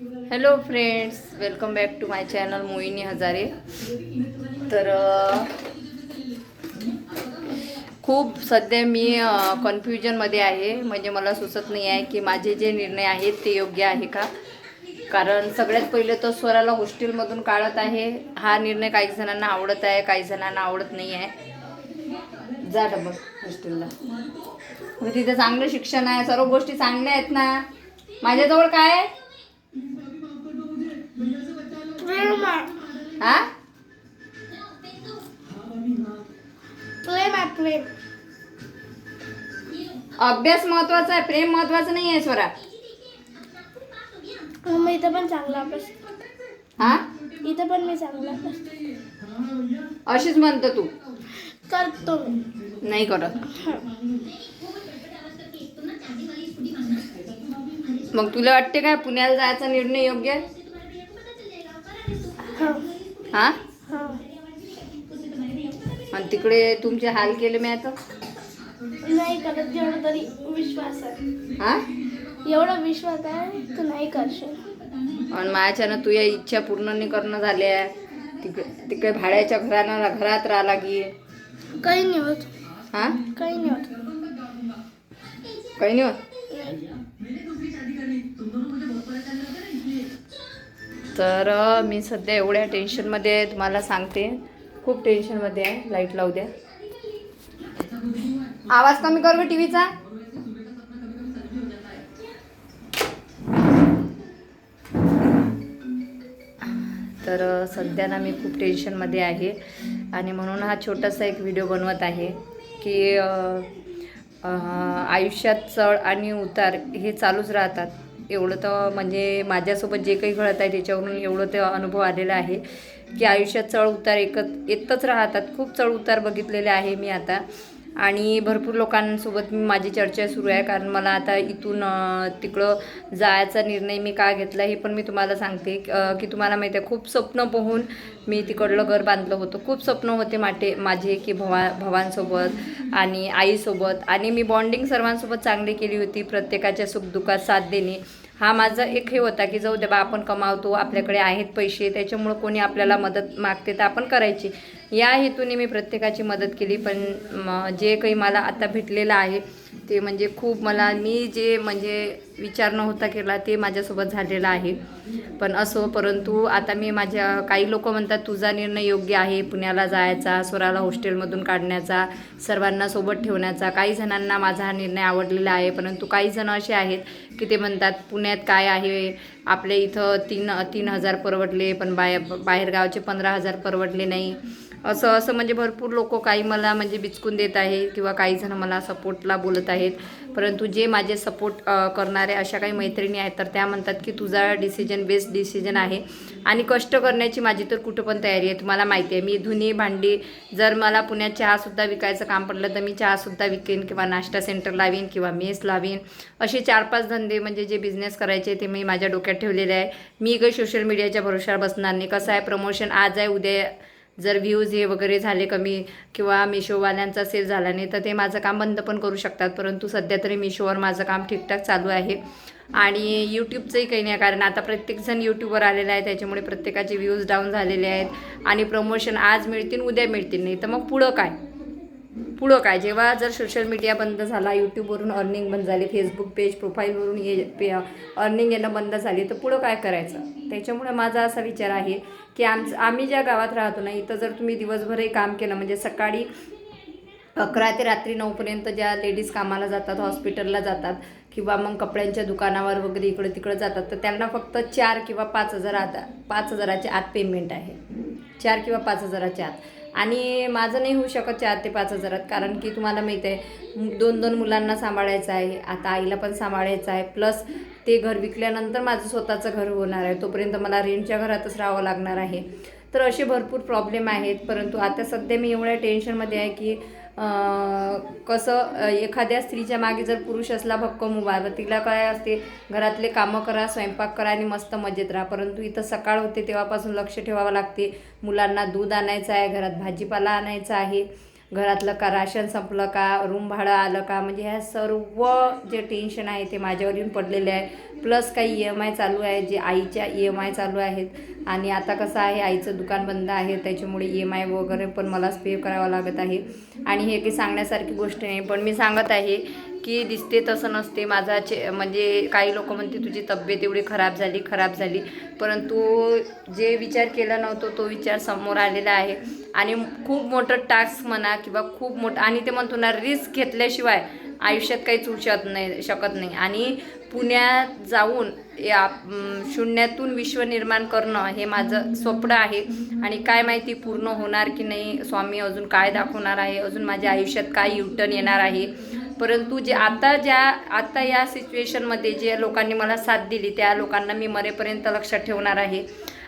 Hello friends welcome back to my channel Mohini Hazare तर खूप सध्या मी कन्फ्युजनमध्ये आहे. म्हणजे मला सुचत नाही आहे की माझे जे निर्णय आहेत ते योग्य आहे का? कारण सगळ्यात पहिले तर स्वराला हॉस्टेलमधून काढत आहे. हा निर्णय काही जणांना आवडत आहे काही जणांना आवडत नाही आहे. जा डबल हॉस्टेलला. म्हणजे मग तिथे चांगलं शिक्षण आहे सर्व गोष्टी चांगल्या आहेत ना. माझ्याजवळ काय आहे? अभ्यास महत्त्वाचा आहे प्रेम महत्वाचं नाही आहे स्वरा. मग इथं पण चांगला अभ्यास. हा? इथं पण मी चांगला अभ्यास. अशीच म्हणतो तू. करतो मी. नाही करत. मग तुला वाटते काय पुण्याला जायचा निर्णय योग्य? आहे हा. हा? हा. आणि तिकडे तुमचे हाल केले मी आता? नाही करत जेवढा तरी विश्वास आहे. हा? एवढा विश्वास आहे तू नाही करशील. आणि माझ्यानं तुझ्या इच्छा पूर्ण नाही करणं झाल्या तिकडे तिकडे भाड्याच्या घरानं घरात राहा लागी काही नाही होत. हा? काही नाही होत. काही नाही होत? तर अ, मी सध्या एवढ्या टेन्शनमध्ये आहे तुम्हाला सांगते. खूप टेन्शनमध्ये आहे लाइट लावू द्या. आवाज कमी कर टीव्हीचा. टी व्हीचा तर सध्या ना मी खूप टेन्शनमध्ये आहे. आणि म्हणून हा छोटासा एक व्हिडिओ बनवत आहे की आयुष्यात चढ आणि उतार हे चालूच राहतात. एवढं तर म्हणजे माझ्यासोबत जे काही घडत आहे त्याच्यावरून एवढं ते अनुभव आलेला आहे की आयुष्यात चढ उतार एकत येतच राहतात. खूप चढ उतार बघितलेले आहे मी आता. आणि भरपूर लोकांसोबत मी माझी चर्चा सुरू आहे कारण मला आता इथून तिकडं जायचा निर्णय मी का घेतला हे पण मी तुम्हाला सांगते. की तुम्हाला माहिती आहे खूप स्वप्न पोहून मी तिकडलं घर बांधलं होतं. खूप स्वप्न होते माटे माझे की भवा भवांसोबत आणि आईसोबत. आणि मी बॉन्डिंग सर्वांसोबत चांगली केली होती प्रत्येकाच्या सुखदुःखात साथ देणे. हा माझा एक हे होता की जाऊ दे बा आपण कमावतो आपल्याकडे आहेत पैसे त्याच्यामुळं कोणी आपल्याला मदत मागते तर आपण करायची. या हेतूने मी प्रत्येकाची मदत केली पण जे काही मला आता भेटलेलं आहे ते म्हणजे खूप मला मी जे म्हणजे विचार नव्हता केला ते माझ्यासोबत झालेलं आहे. पण असो परंतु आता मी माझ्या काही लोक म्हणतात तुझा निर्णय योग्य आहे पुण्याला जायचा स्वराला हॉस्टेलमधून काढण्याचा सर्वांना सोबत ठेवण्याचा. काही जणांना माझा हा निर्णय आवडलेला आहे परंतु काही जण असे आहेत की ते म्हणतात पुण्यात काय आहे? आपल्या इथं तीन तीन हजार परवडले पण बाय बाहेरगावचे पंधरा हजार परवडले नाही. असं असं म्हणजे भरपूर लोक काही मला म्हणजे बिचकून देत आहे किंवा काही जण मला सपोर्टला बोलत आहेत. परंतु जे माझे सपोर्ट करणारे अशा काही मैत्रिणी आहेत तर त्या म्हणतात की तुझा डिसिजन बेस्ट डिसिजन आहे. आणि कष्ट करण्याची माझी तर कुठं पण तयारी आहे तुम्हाला माहिती आहे. मी धुनी भांडी जर मला पुण्यात चहासुद्धा विकायचं काम पडलं तर मी चहासुद्धा विकेन किंवा नाश्ता सेंटर लावीन किंवा मेस लावीन. असे चार पाच धंदे म्हणजे जे बिझनेस करायचे ते मी माझ्या डोक्यात ठेवलेले आहे. मी काही सोशल मीडियाच्या भरोशावर बसणार नाही. कसं आहे प्रमोशन आज आहे उद्या जर व्ह्यूज हे वगैरे झाले कमी किंवा मिशोवाल्यांचा सेल झाला नाही तर ते माझं काम बंद पण करू शकतात. परंतु सध्या तरी मिशोवर माझं काम ठीकठाक चालू आहे. आणि यूट्यूबचंही काही नाही कारण आता प्रत्येकजण यूट्यूबवर आलेला आहे त्याच्यामुळे प्रत्येकाचे व्ह्यूज डाऊन झालेले आहेत. आणि प्रमोशन आज मिळतील उद्या मिळतील नाही तर मग पुढं काय? पुढं काय? जेव्हा जर सोशल मीडिया बंद झाला यूट्यूबवरून अर्निंग बंद झाली फेसबुक पेज प्रोफाईलवरून ये पे अर्निंग येणं बंद झाली तर पुढं काय करायचं? त्याच्यामुळे माझा असा विचार आहे की आमचं आम्ही ज्या गावात राहतो ना इथं जर तुम्ही दिवसभरही काम केलं म्हणजे सकाळी अकरा ते रात्री नऊपर्यंत ज्या लेडीज कामाला जातात हॉस्पिटलला जातात किंवा मग कपड्यांच्या दुकानावर वगैरे इकडं तिकडं जातात तर त्यांना फक्त चार किंवा पाच हजार आता पाच हजाराच्या आत पेमेंट आहे. चार किंवा पाच हजाराच्या आत. आणि माझं नाही होऊ शकत चार ते पाच हजारात कारण की तुम्हाला माहीत आहे दोन दोन मुलांना सांभाळायचं आहे आता आईला पण सांभाळायचं आहे प्लस ते घर विकल्यानंतर माझं स्वतःचं घर होणार आहे तोपर्यंत मला रेंटच्या घरातच राहावं लागणार आहे. तर असे भरपूर प्रॉब्लेम आहेत परंतु आता सध्या मी एवढ्या टेन्शनमध्ये आहे की कसं एखाद्या स्त्रीच्या मागे जर पुरुष असला भक्कम उभा तर तिला काय असते घरातले कामं करा स्वयंपाक करा आणि मस्त मजेत राहा. परंतु इथं सकाळ होते तेव्हापासून लक्ष ठेवावं लागते. मुलांना दूध आणायचं आहे घरात भाजीपाला आणायचा आहे. घरातलं का राशन संपलं का रूम भाडं आलं का म्हणजे ह्या सर्व जे टेन्शन आहे ते माझ्यावर येऊन पडलेले आहे. प्लस काही ई एम आय चालू आहे जे आईच्या ई एम आय चालू आहेत. आणि आता कसं आहे आईचं दुकान बंद आहे त्याच्यामुळे ई एम आय वगैरे पण मलाच पे करावं लागत आहे. आणि हे काही सांगण्यासारखी गोष्ट नाही पण मी सांगत आहे की दिसते तसं नसते. माझा चे म्हणजे काही लोक म्हणते तुझी तब्येत एवढी खराब झाली खराब झाली. परंतु जे विचार केला नव्हतो तो विचार समोर आलेला आहे. आणि खूप मोठं टास्क म्हणा किंवा खूप मोठं आणि ते म्हणतो ना रिस्क घेतल्याशिवाय आयुष्यात काहीच होऊ शकत नाही शकत नाही. आणि पुण्यात जाऊन या शून्यातून विश्व निर्माण करणं हे माझं स्वप्न आहे. आणि काय माहिती पूर्ण होणार की नाही स्वामी अजून काय दाखवणार आहे अजून माझ्या आयुष्यात काय युटर्न येणार आहे. परंतु जे आता ज्या आता या सिच्युएशनमध्ये जे लोकांनी मला साथ दिली त्या लोकांना मी मरेपर्यंत लक्षात ठेवणार आहे.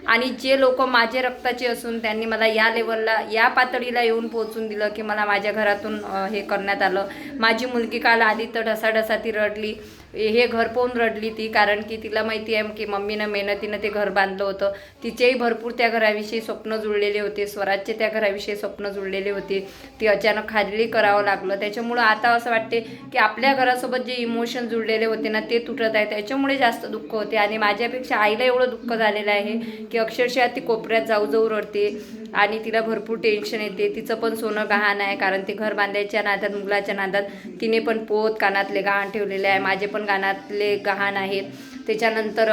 आणि जे लोक माझे रक्ताचे असून त्यांनी मला या लेवलला या पातळीला येऊन पोहोचून दिलं की मला माझ्या घरातून हे करण्यात आलं. माझी मुलगी काल आली तर ढसाढसा ती रडली. हे घर पाहून रडली ती कारण की तिला माहिती आहे की मम्मीनं मेहनतीनं ते घर बांधलं होतं. तिचेही भरपूर त्या घराविषयी स्वप्न जुळलेले होते स्वराजचे त्या घराविषयी स्वप्न जुळलेले होते. ती अचानक खाजली करावं लागलं. त्याच्यामुळं आता असं वाटते की आपल्या घरासोबत जे इमोशन जुळलेले होते ना ते तुटत आहे. त्याच्यामुळे जास्त दुःख होते. आणि माझ्यापेक्षा आईला एवढं दुःख झालेलं आहे की अक्षरशः ती कोपऱ्यात जाऊ जाऊ रडते आणि तिला भरपूर टेन्शन येते. तिचं पण सोनं गहाण आहे कारण ते घर बांधायच्या नादात मुलाच्या नादात तिने पण पोत कानातले गहाण ठेवलेले आहे. माझे पण कानातले गहाण आहेत. त्याच्यानंतर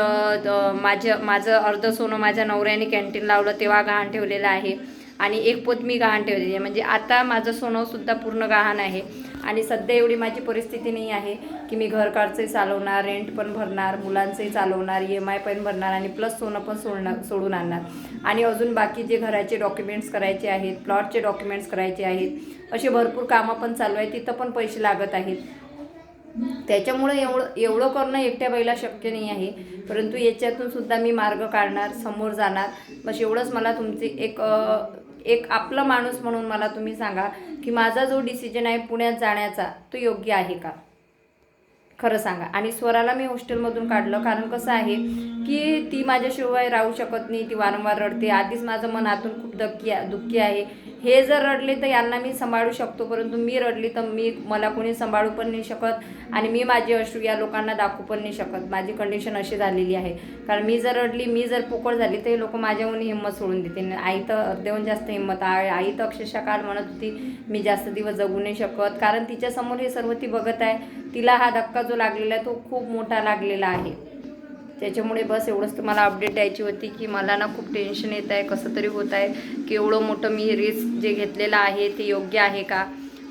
माझं माझं अर्ध सोनं माझ्या नवऱ्याने कॅन्टीन लावलं तेव्हा गहाण ठेवलेलं आहे. आणि एक पोत मी गहाण ठेवलेली आहे. म्हणजे आता माझं सोनंसुद्धा पूर्ण गहाण आहे. आणि सध्या एवढी माझी परिस्थिती नाही आहे की मी घर चालवणार रेंट पण भरणार मुलांचंही चालवणार ई एम आय पण भरणार आणि प्लस सोनं पण सोडणार सोडून आणणार. आणि अजून बाकी जे घराचे डॉक्युमेंट्स करायचे आहेत प्लॉटचे डॉक्युमेंट्स करायचे आहेत असे भरपूर कामं पण चालू आहेत. तिथं पण पैसे लागत आहेत. त्याच्यामुळे एवढं एवढं करणं एकट्या बाईला शक्य नाही आहे. परंतु याच्यातून सुद्धा मी मार्ग काढणार समोर जाणार. बस एवढंच मला तुमची एक एक आपलं माणूस म्हणून मला तुम्ही सांगा की माझा जो डिसिजन आहे पुण्यात जाण्याचा तो योग्य आहे का? खरं सांगा. आणि स्वराला मी हॉस्टेलमधून काढलं. कारण कसं आहे की ती माझ्याशिवाय राहू शकत नाही. ती वारंवार रडते. आधीच माझं मन आतून खूप दक्की दुःखी आहे. हे जर रडले तर यांना मी सांभाळू शकतो परंतु मी रडली तर मी मला कोणी सांभाळू पण नाही शकत आणि मी माझे अश्रू या लोकांना दाखवू पण नाही शकत. माझी कंडिशन अशी झालेली आहे. कारण मी जर रडली मी जर पोकळ झाली तर हे लोक माझ्याहून हिंमत सोडून देते आणि आई तर अर्ध्याहून जास्त हिंमत आहे. आई तर अक्षरशः काल म्हणत होती मी जास्त दिवस जगू नाही शकत. कारण तिच्यासमोर हे सर्व ती बघत आहे. तिला हा धक्का जो लागलेला आहे तो खूप मोठा लागलेला आहे. त्याच्यामुळे बस एवढंच तुम्हाला अपडेट द्यायची होती की मला ना खूप टेन्शन येत आहे कसं तरी होत आहे की एवढं मोठं मी रिस्क जे घेतलेलं आहे ते योग्य आहे का?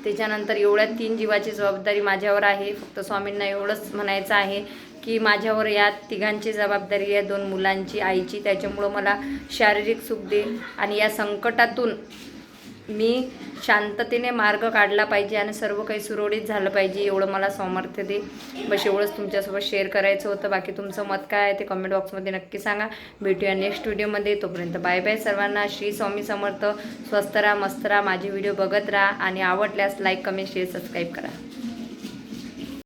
त्याच्यानंतर एवढ्या तीन जीवाची जबाबदारी माझ्यावर आहे. फक्त स्वामींना एवढंच म्हणायचं आहे की माझ्यावर या तिघांची जबाबदारी आहे दोन मुलांची आईची त्याच्यामुळं मला शारीरिक सुख दे. आणि या संकटातून मी शांततेने मार्ग काढला पाहिजे आणि सर्व काही सुरळीत झालं पाहिजे एवढं मला सामर्थ्य दे. बस एवढंच तुमच्यासोबत शेअर करायचं होतं. बाकी तुमचं मत काय आहे ते कमेंट बॉक्समध्ये नक्की सांगा. भेटूया नेक्स्ट व्हिडिओमध्ये तोपर्यंत बाय बाय सर्वांना. श्री स्वामी समर्थ. स्वस्त राहा मस्त राहा. माझे व्हिडिओ बघत राहा आणि आवडल्यास लाईक कमेंट शेअर सबस्क्राईब करा.